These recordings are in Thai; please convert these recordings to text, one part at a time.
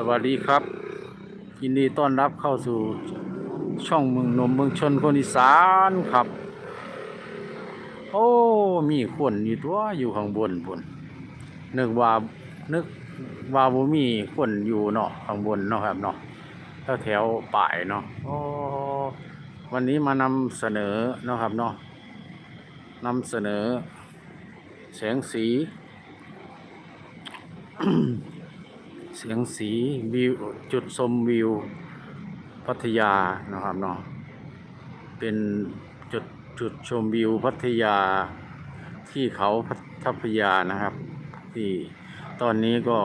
สวัสดีครับ ยินดีต้อนรับเข้าสู่ช่องเมืองนมเมืองชนคนอีสานครับ โอ้ มีคนอยู่ตัวอยู่ข้างบนบนนึกว่านึกว่าบ่มีคนอยู่เนาะข้างบนเนาะครับเนาะแถวแถวป่ายเนาะโอ้วันนี้มานำเสนอเนาะครับเนาะนำเสนอแสงสี เสียงสีวิวจุดชมวิวพัทยานะครับเนาะเป็นจุดจุดชมวิวพัทยาที่เขาพัทยานะครับ ที่ตอนนี้ก็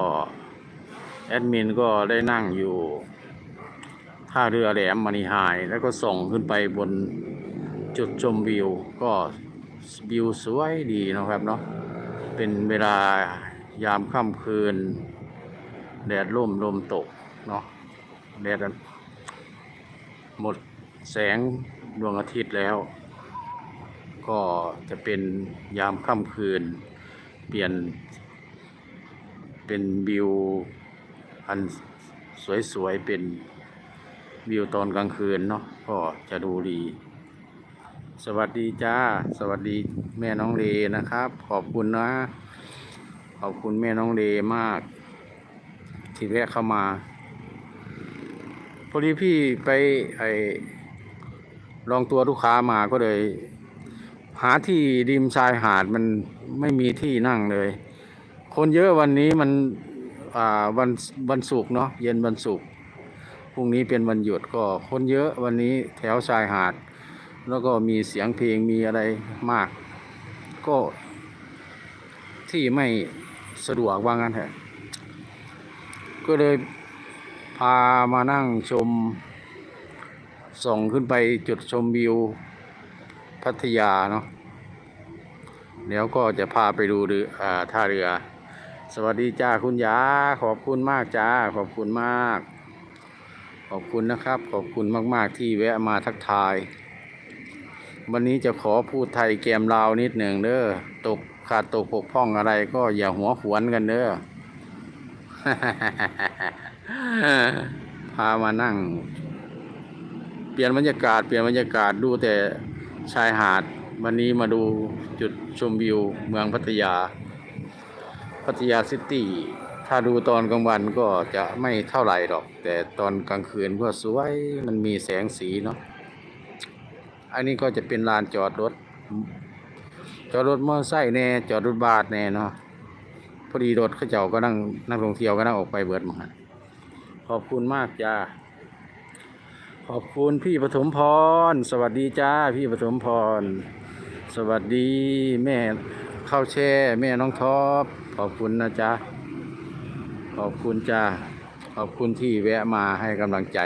แอดมินก็ได้นั่งอยู่ท่าเรือแหลมมณีไฮายแล้วก็ส่งขึ้นไปบนจุดชมวิว ก็วิวสวยดีนะครับเนาะเป็นเวลายามค่ำคืน แดดร่มลมตกเนาะแดดหมดแสงดวงอาทิตย์แล้ว ก็จะเป็นยามค่ำคืน เปลี่ยน เป็นวิวอันสวยๆ เป็นวิวตอนกลางคืนเนาะก็จะดูดี สวัสดีจ้า สวัสดีแม่น้องเลนะครับ ขอบคุณนะ ขอบคุณแม่น้องเลมาก ที่แวะเข้ามา พอดีพี่ไปไอลองตัวลูกค้ามาก็เลย หาที่ริมชายหาดมันไม่มีที่นั่งเลย คนเยอะวันนี้มันวันวันศุกร์เนาะเย็นวันศุกร์พรุ่งนี้เป็นวันหยุดก็คนเยอะวันนี้แถวชายหาด แล้วก็มีเสียงเพลงมีอะไรมาก ก็ที่ไม่สะดวกว่างั้นเถอะ ก็เลยพามานั่งชม ส่องขึ้นไปจุดชมวิวพัทยาเนาะเดี๋ยวก็จะพาไปดูเรือท่าเรือ สวัสดีจ้าคุณยาขอบคุณมากจ้าขอบคุณมาก ขอบคุณนะครับ ขอบคุณมาก ๆ ที่แวะมาทักทาย วันนี้จะขอพูดไทยแกมลาวนิดหนึ่งเด้อตกขาดตกปกพ่องอะไรก็อย่าหัวขวนกันเด้อ พามานั่ง เปลี่ยนบรรยากาศ เปลี่ยนบรรยากาศดูแต่ชายหาด วันนี้มาดูจุดชมวิวเมืองพัทยา พัทยาซิตี้ ถ้าดูตอนกลางวันก็จะไม่เท่าไหร่หรอก แต่ตอนกลางคืนก็สวย มันมีแสงสีเนาะ อันนี้ก็จะเป็นลานจอดรถ จอดรถมอเตอร์ไซค์แน่ จอดรถบัสแน่เนาะ พอดีรถเขาเจ้าก็นั่งนักท่องเที่ยวก็นั่งออกไปเบิดมาขอบคุณมากจ้าขอบคุณพี่ปฐมพร สวัสดีจ้า พี่ปฐมพร สวัสดีแม่ข้าวแช่แม่น้องท็อปขอบคุณนะจ๊ะขอบคุณจ้าขอบคุณที่แวะมาให้กำลังใจ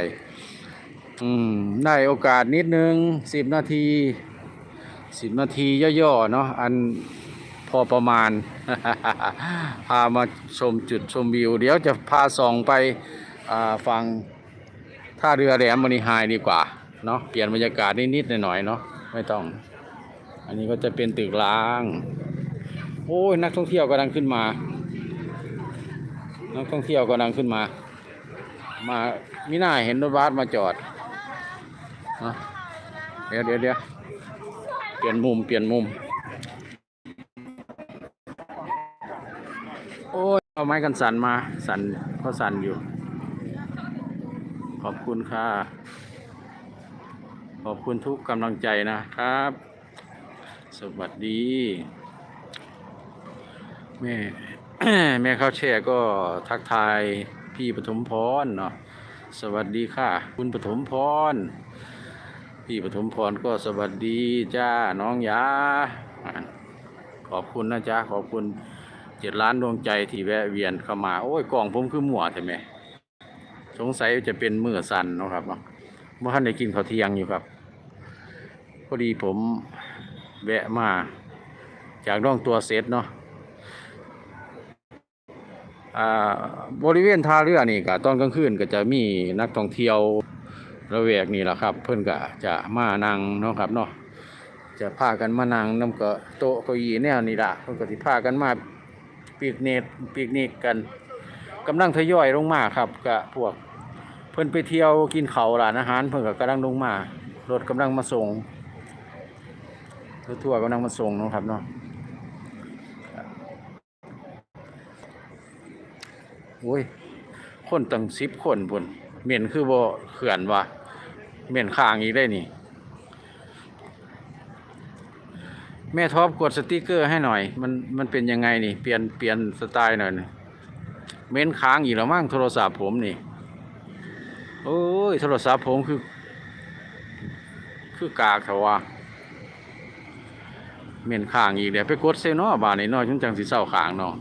อืมได้โอกาสนิดนึงสิบนาทีสิบนาทีย่อๆเนาะอัน พอประมาณ พามาชมจุดชมวิว เดี๋ยวจะพาส่องไปฟังท่าเรือแหลมมณีไฮดีกว่าเนาะเปลี่ยนบรรยากาศนิดๆหน่อยๆเนาะไม่ต้อง อันนี้ก็จะเป็นตึกล้าง โอ้ยนักท่องเที่ยวกำลังขึ้นมา นักท่องเที่ยวกำลังขึ้นมา มามิน่าเห็นรถบัสมาจอดเดี๋ยวเดี๋ยวเดี๋ยวเปลี่ยนมุมเปลี่ยนมุม เอาไม้กันสันมาสันเขาสันอยู่ ขอบคุณค่ะ ขอบคุณทุกกำลังใจนะครับ สวัสดี แม่แม่ข้าวแช่ก็ทักทายพี่ปฐมพรเนาะสวัสดีค่ะ คุณปฐมพร พี่ปฐมพรก็สวัสดีจ้าน้องยาอ่าขอบคุณนะจ๊ะขอบคุณ เจ็ดล้านดวงใจที่แวะเวียนเข้ามา โอ้ยกล่องผมคือหมัวใช่ไหมสงสัยจะเป็นมือสันเนาะครับเนาะเมื่อท่านได้กินข้าวเที่ยงอยู่ครับพอดีผมแวะมา จากร่องตัวเซตเนาะอ่าบริเวณท่าเรือนี่ก็ตอนกลางคืนก็จะมีนักท่องเที่ยวระแวกนี่แหละครับ เพื่อนก็จะมานั่งเนาะครับเนาะจะพากันมานั่งน้ำก็โต๊ะเก้าอี้แนวนี่ละเพื่อนก็สิพากันมา ปิกเนตปิกนิกกันกำลังทยอยลงมาครับกะพวกเพิ่นไปเที่ยวกินเขาวร้านอาหารเพิ่นก็กำลังลงมารถกำลังมาส่งรถทัวร์กำลังมาส่งนะครับเนาะโอ้ยคนตั้งสิบคนพุ่นเหม็นคือบ่เขื่อนวะเหม็นข้างอีกได้นี่ แม่ท็อปกดสติกเกอร์ให้หน่อย มันมันเป็นยังไงนี่ เปลี่ยนเปลี่ยนสไตล์หน่อยนี่เม้นค้างอีกแล้วมั้งโทรศัพท์ผมนี่ โอ้ย โทรศัพท์ผมคือ คือกากเถอะวะเม้นค้างอีกเดี๋ยวไปกดเซนอบานนี่น้อยฉันจังสิเศร้าค้างเนาะ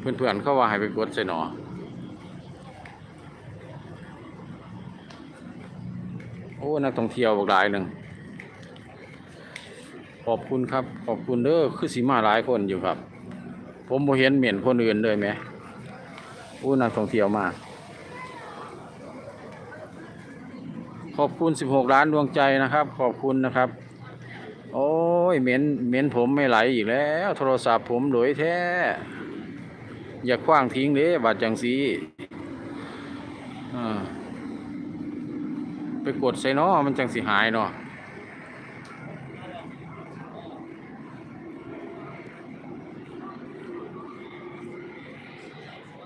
เพื่อนๆเขาว่าให้ไปกดเซนอโอ้ นักท่องเที่ยวบักหลายหนึ่ง ขอบคุณครับ ขอบคุณเด้อคือสีมาหลายคนอยู่ครับ ผมบ่เห็นเหม็นคนอื่นเลยไหมอู้นักท่องเที่ยวมา ขอบคุณ 16 ล้านดวงใจนะครับ ขอบคุณนะครับ โอ้ยเหม็นเหม็นผมไม่ไหลอีกแล้ว โทรศัพท์ผมหลวยแท้ อย่าคว้างทิ้งเด้บาดจังสีอ่าไปกดใส่เนาะมันจังสิหายเนาะ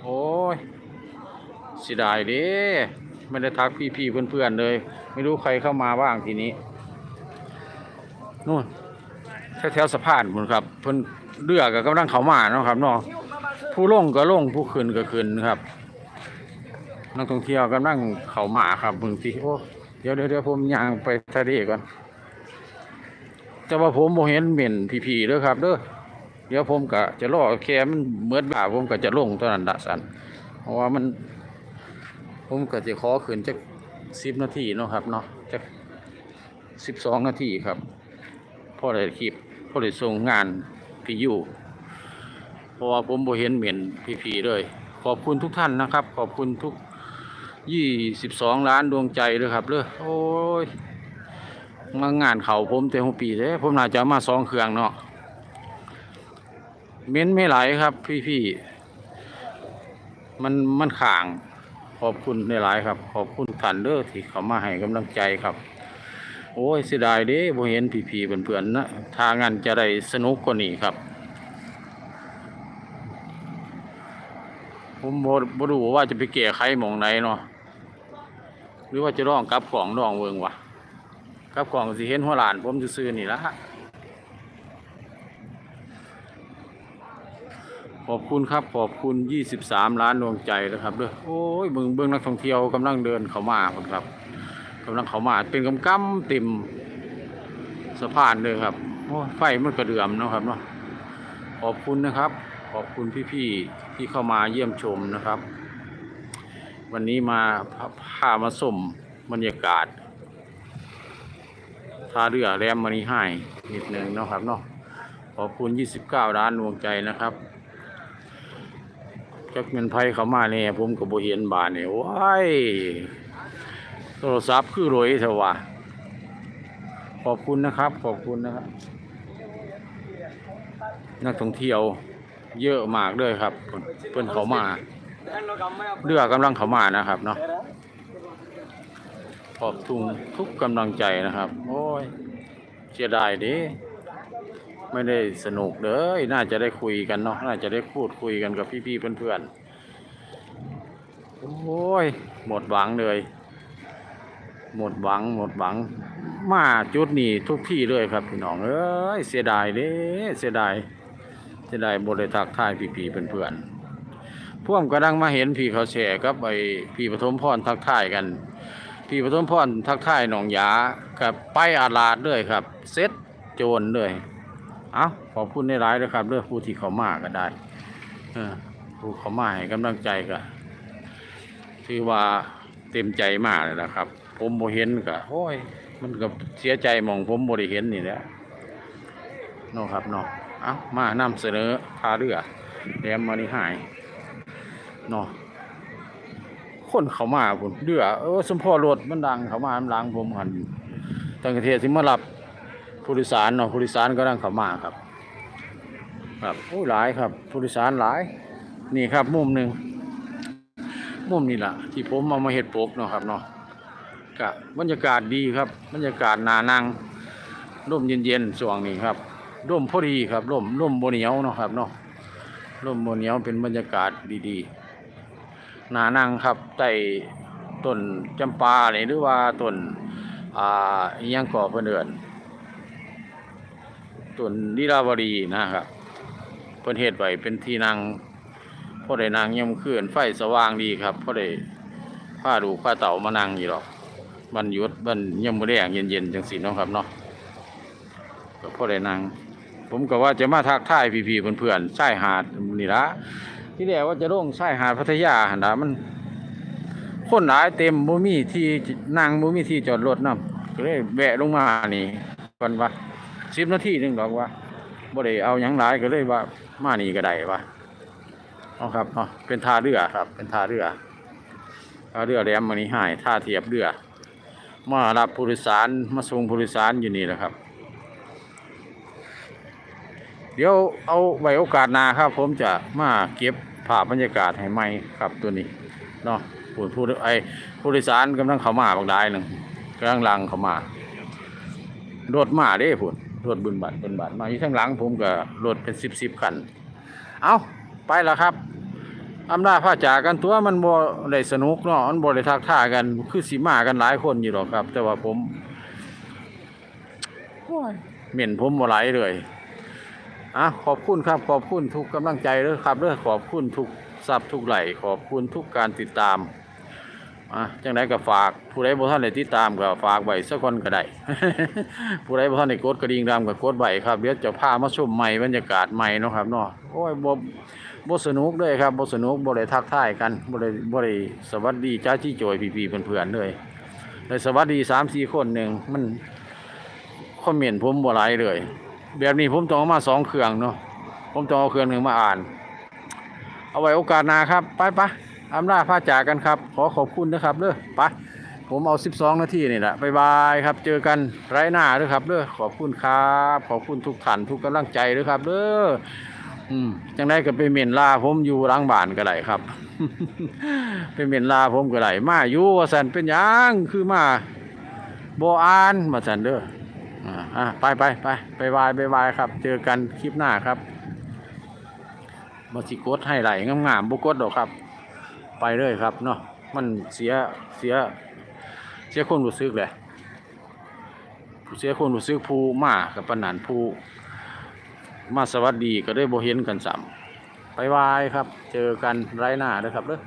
โอ้ยเสียดายเด้ไม่ได้ทักพี่ๆเพื่อนๆเลย ไม่รู้ใครเข้ามาบ้างทีนี้นู่นแถวๆสะพานพุ่นครับเพิ่นเรือกับกำลังเขามาเนาะครับเนาะผู้ล่งก็ล่งผู้ขึ้นก็ขึ้นครับนักท่องเที่ยวกำลังเขามาครับบางทีโอ้เดี๋ยวเดี๋ยวผมย่างไปทะเลก่อนแต่ว่าผมโมเห็นเหม็นพี่ๆเด้อครับเด้อเดี๋ยวผมก็จะรอแค่มันเมื่อบ่าผมก็จะลงเท่านั้นละสันเพราะว่ามัน ผมก็จะขอขืนจักสิบนาทีเนาะครับเนาะจักสิบสองนาทีครับพอได้คลิปพอได้ส่งงานพี่อยู่เพราะว่าผมบ่เห็นเหม็นพี่ๆเลย ขอบคุณทุกท่านนะครับ ขอบคุณทุกยี่สิบสองล้านดวงใจเลยครับเลยโอ้ยมางานเขาผมเต็มปีเลยผมน่าจะมาสองเครื่องเนาะเม้นไม่ไหลครับพี่พี่ๆมันมันข่าง ขอบคุณในหลายครับ ขอบคุณท่านเด้อที่เขามาให้กำลังใจครับ โอ้ยเสียดายเด้บ่เห็นพี่ๆเพื่อนๆนะทางงานจะได้สนุกกว่านี้ครับ ผมบ่บรู้ว่าจะไปแก้ไขหมองไหนเนาะหรือว่าจะร้องกลับกล่องร้องเวิงวะกลับกล่องสิเห็นหัวหลานผมจะซื่อนี่ละ ขอบคุณครับ ขอบคุณ 23 ล้านดวงใจนะครับเด้อโอ้ยเบิ่งเบิ่งนักท่องเที่ยวกำลังเดินเข้ามาพุ่นครับกำลังเข้ามาเป็นกำกำเต็มสะพานเลยครับโอ้ไฟมันกระเดื่อมนะครับเนาะขอบคุณนะครับ ขอบคุณพี่ๆที่เข้ามาเยี่ยมชมนะครับ วันนี้มาพาพามาสมบรรยากาศท่าเรือแรมมานีให้นิดหนึ่งนะครับเนาะขอบคุณ 29 ล้านดวงใจนะครับ จักเงินไผเขามาเนี่ยผมก็บ่เห็นบาทนี่ว้ายโทรศัพท์คือรวยเถอะวะขอบคุณนะครับ ขอบคุณนะครับ นักท่องเที่ยวเยอะมากเลยครับเพิ่นเพิ่นเขามาเรือกำลังเขามานะครับเนาะขอบทุงทุกกำลังใจนะครับ โอ้ยเสียดายด้ ไม่ได้สนุกเลยน่าจะได้คุยกันเนาะน่าจะได้พูดคุยกันกับพี่ๆเพื่อนๆ โอ้ย หมดหวังเลย หมดหวัง หมดหวัง มาจุดนี้ทุกที่เลยครับพี่น้องเอ้ยเสียดายเด้เสียดายเสียดายบริทักทายพี่ๆเพื่อนๆพ่วกกำลังมาเห็นพี่เขาแชร์กับไอ้พี่ปฐมพรทักทายกันพี่ปฐมพรทักทายหนองยากับไปอาลาดเลยครับเซ็ตโจรเลย เอาขอบคุณในร้ายด้วยครับเรื่องผู้ที่เขามาก็ได้เออผู้เขามาให้กำลังใจก็ถือว่าเต็มใจมากเลยนะครับ ผมบ่เห็นก็โอ้ยมันก็เสียใจมองผมบ่ได้เห็นนี่แหละเนาะครับเนาะเอามานำเสนอพาเรือแหลมมานี่หายเนาะคนเขามาพุ่นเรือเออสมพ่อรถมันดังเขามาน้ำหลังผมหันตั้งแต่เทียสิมารับ ผู้โดยสารเนาะผู้โดยสารก็นั่งข้ามาครับ ครับโอ้ยหลายครับ ผู้โดยสารหลาย นี่ครับ มุมหนึ่งมุมนี่ล่ะที่ผมเอามาเฮ็ดปกเนาะครับเนาะก็บรรยากาศดีครับบรรยากาศนานังร่มเย็นๆช่วงนี้ครับร่มพอดีครับร่มร่มบ่เหนียวเนาะครับเนาะร่มบ่เหนียวเป็นบรรยากาศดีๆนานั่งครับใต้ต้นจำปานี่หรือว่าต้นอ่ายังก่อเพิ่นเอิ้น ต้นลีลาวดีนะครับเพิ่นเฮ็ดไว้เป็นที่นั่งพอได้นั่งยามคืนไฟสว่างดีครับพอได้พาดูกพาเต่ามานั่งอยู่หรอกวันยุดวันยามมือแลงเย็นๆจังซี่เนาะครับเนาะก็พอได้นั่งผมก็ว่าจะมาทักทายพี่ๆเพื่อนๆชายหาดนี่ละที่แรกว่าจะลงชายหาดพัทยาหันนะมันคนหลายเต็มบ่มีที่นั่งบ่มีที่จอดรถนำก็เลยแวะลงมานี่ก่อนว่า 10นาทีหนึงดอกว่าบ่ได้เอายังหลายก็เลยว่ามานี่ก็ได้ว่าเอาครับเนาะเป็นท่าเรือครับ เป็นท่าเรือท่าเรือแหลมมื้อนี้หายท่าเทียบเรือมารับผู้โดยสารมาส่งผู้โดยสารอยู่นี่แหละครับ เดี๋ยวเอาไว้โอกาสหน้าครับ ผมจะมาเก็บภาพบรรยากาศให้ใหม่ครับตัวนี้เนาะผู้ผู้ไอผู้โดยสารกำลังเข้ามาบางรายหนึ่งกำลังลังเข้ามารถมาเด้พุ่น รถบุญบัตรบุญบัตรมาอยู่ข้างหลังผมก็รถเป็นสิบสิบคัน เอาไปแล้วครับอำนาจพาจากกันตัวมันบ่ได้สนุกเนาะมันบ่ได้ทักท่ากัน คือสีมากันหลายคนอยู่หรอกครับ แต่ว่าผมโอ้ยเหม็นผมบ่ไหลเลยอะขอบคุณครับ ขอบคุณทุกกำลังใจเลยครับเด้อขอบคุณทุกซับทุกไหลค์ขอบคุณทุกการติดตาม อะจังไดก็ฝากผู้ใดบ่ทันได้ติดตามก็ฝากไว้สักคนก็ได้ ผู้ใดบ่ทันได้กดกระดิ่งดำก็กดไว้ครับเดี๋ยวจะพามาชมใหม่บรรยากาศใหม่เนาะครับเนาะโอ้ยบ่บ่สนุกเลยครับบ่สนุกบ่ได้ทักทายกันบ่ได้บ่ได้สวัสดีจ้าจี้โจยพี่ๆเพื่อนๆเลยได้สวัสดี3 4คนหนึ่งมันคอมเมนต์ผมบ่หลายเลยแบบนี้ผมต้องมาสองเครื่องเนาะผมต้องเอาเครื่องหนึ่งมาอ่าน เอาไว้โอกาสหน้าครับ ไปไป อำลาพาจากกันครับ ขอขอบคุณนะครับเด้อไปผมเอา 12 นาทีนี่แหละบายบายครับ เจอกันไรหน้าด้อครับเด้อขอบคุณครับ ขอบคุณทุกท่านทุกกำลังใจด้อครับเด้ออืมจังได้ก็ไปเม่นลาผมอยู่ล้างบ้านก็ได้ครับ ไปเม่นลาผมก็ได้มาอยู่ว่าสันเป็นยังคือมาโบอานมาสันเด้ออ่าอะไปไปไปบายบายบายครับ เจอกันคลิปหน้าครับบสิกดให้ไหลงามๆบุกดดอกครับ ไปเลยครับเนาะมันเสียเสียเสียคนรู้สึกเลยเสียคนรู้สึกผู้มากับปานันผู้มาสวัสดีก็ได้โบเห็นกันซ้ำไปวายครับ เจอกันไรหน้าเลยครับเด้อ